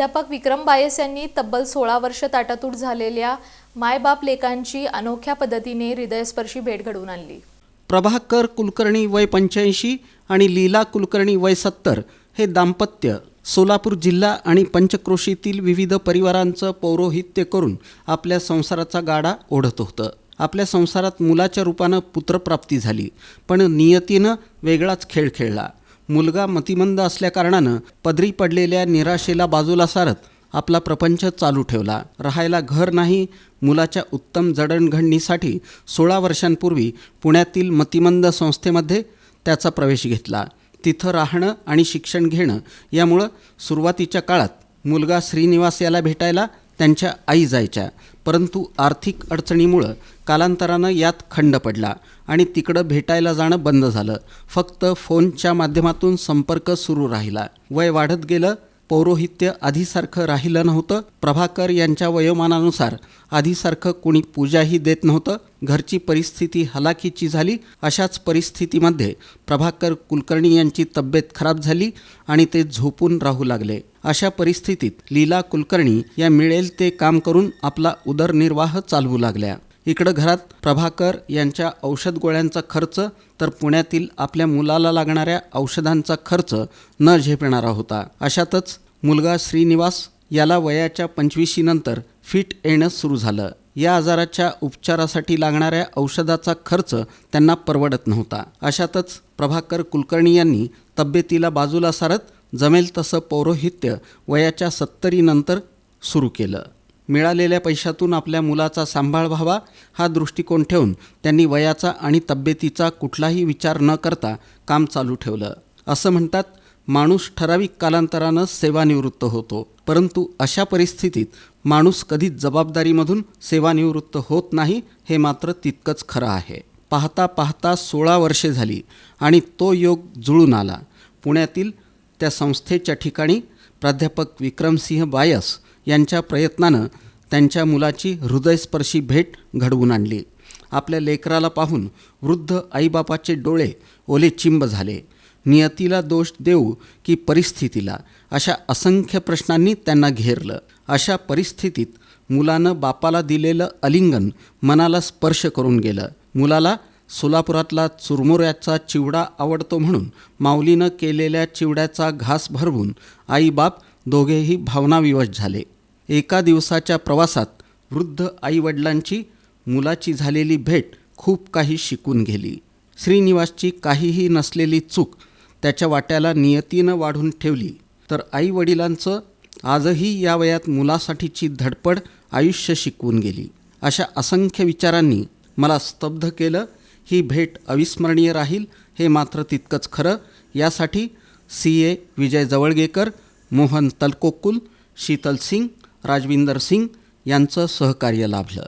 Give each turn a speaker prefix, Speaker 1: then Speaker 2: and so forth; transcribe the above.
Speaker 1: प्राध्यापक विक्रम बायस यांनी तब्बल सोळा वर्ष ताटातूट झालेल्या मायबाप लेकांची अनोख्या पद्धतीने हृदयस्पर्शी भेट घडवून आणली.
Speaker 2: प्रभाकर कुलकर्णी वय पंच्याऐंशी आणि लीला कुलकर्णी वय सत्तर हे दाम्पत्य सोलापूर जिल्हा आणि पंचक्रोशीतील विविध परिवारांचं पौरोहित्य करून आपल्या संसाराचा गाडा ओढत होतं. आपल्या संसारात मुलाच्या रूपानं पुत्रप्राप्ती झाली पण नियतीनं वेगळाच खेळ खेळला. मुलगा मतिमंद असल्याकारणानं पदरी पडलेल्या निराशेला बाजूला सारत आपला प्रपंच चालू ठेवला. राहायला घर नाही मुलाच्या उत्तम जडणघडणीसाठी सोळा वर्षांपूर्वी पुण्यातील मतिमंद संस्थेमध्ये त्याचा प्रवेश घेतला. तिथं राहणं आणि शिक्षण घेणं यामुळं सुरुवातीच्या काळात मुलगा श्रीनिवास याला भेटायला त्यांच्या आई जायच्या. परंतु आर्थिक अडचणीमुळं कालांतरानं यात खंड पडला आणि तिकडं भेटायला जाणं बंद झालं. फक्त फोनच्या माध्यमातून संपर्क सुरू राहिला. वय वाढत गेलं पौरोहित्य आधीसारखं राहिलं नव्हतं. प्रभाकर यांच्या वयोमानानुसार आधीसारखं कुणी पूजाही देत नव्हतं. घरची परिस्थिती हलाखीची झाली. अशाच परिस्थितीमध्ये प्रभाकर कुलकर्णी यांची तब्येत खराब झाली आणि ते झोपून राहू लागले. अशा परिस्थितीत लीला कुलकर्णी या मिळेल ते काम करून आपला उदरनिर्वाह चालवू लागल्या. इकडं घरात प्रभाकर यांच्या औषध गोळ्यांचा खर्च तर पुण्यातील आपल्या मुलाला लागणाऱ्या औषधांचा खर्च न झेपणारा होता. अशातच मुलगा श्रीनिवास याला वयाच्या पंचवीशीनंतर फिट येणं सुरू झालं. या आजाराच्या उपचारासाठी लागणाऱ्या औषधाचा खर्च त्यांना परवडत नव्हता. अशातच प्रभाकर कुलकर्णी यांनी तब्येतीला बाजूला सारत जमेल तसं पौरोहित्य वयाच्या सत्तरीनंतर सुरू केलं. मिळालेल्या पैशातून आपल्या मुलाचा सांभाळ व्हावा हा दृष्टिकोन ठेवून त्यांनी वयाचा आणि तब्येतीचा कुठलाही विचार न करता काम चालू ठेवलं. असं म्हणतात माणूस ठराविक कालांतरानं सेवानिवृत्त होतो. परंतु अशा परिस्थितीत माणूस कधीच जबाबदारीमधून सेवानिवृत्त होत नाही हे मात्र तितकंच खरं आहे. पाहता पाहता सोळा वर्षे झाली आणि तो योग जुळून आला. पुण्यातील त्या संस्थेच्या ठिकाणी प्राध्यापक विक्रमसिंह बायस यांच्या प्रयत्नानं त्यांच्या मुलाची हृदयस्पर्शी भेट घडवून आणली. आपल्या लेकराला पाहून वृद्ध आईबापाचे डोळे ओले चिंब झाले. नियतीला दोष देऊ की परिस्थितीला? अशा असंख्य प्रश्नांनी त्यांना घेरलं. अशा परिस्थितीत मुलानं बापाला दिलेलं अलिंगन मनाला स्पर्श करून गेलं. मुलाला सोलापुरातला चुरमुऱ्याचा चिवडा आवडतो म्हणून माऊलीनं केलेल्या चिवड्याचा घास भरवून आईबाप दोघेही भावनाविवश झाले. एका दिवसाच्या प्रवासात वृद्ध आईवडिलांची मुलाची झालेली भेट खूप काही शिकून गेली. श्रीनिवासची काहीही नसलेली चूक त्याच्या वाट्याला नियतीनं वाढून ठेवली. तर आईवडिलांचं आजही या वयात मुलासाठीची धडपड आयुष्य शिकवून गेली. अशा असंख्य विचारांनी मला स्तब्ध केलं ही भेट अविस्मरणीय राहील हे मात्र तितकंच खरं. यासाठी सी ए विजय जवळगेकर मोहन तलकोकुल शीतल सिंग राजविंदर सिंग यांचं सहकार्य लाभलं.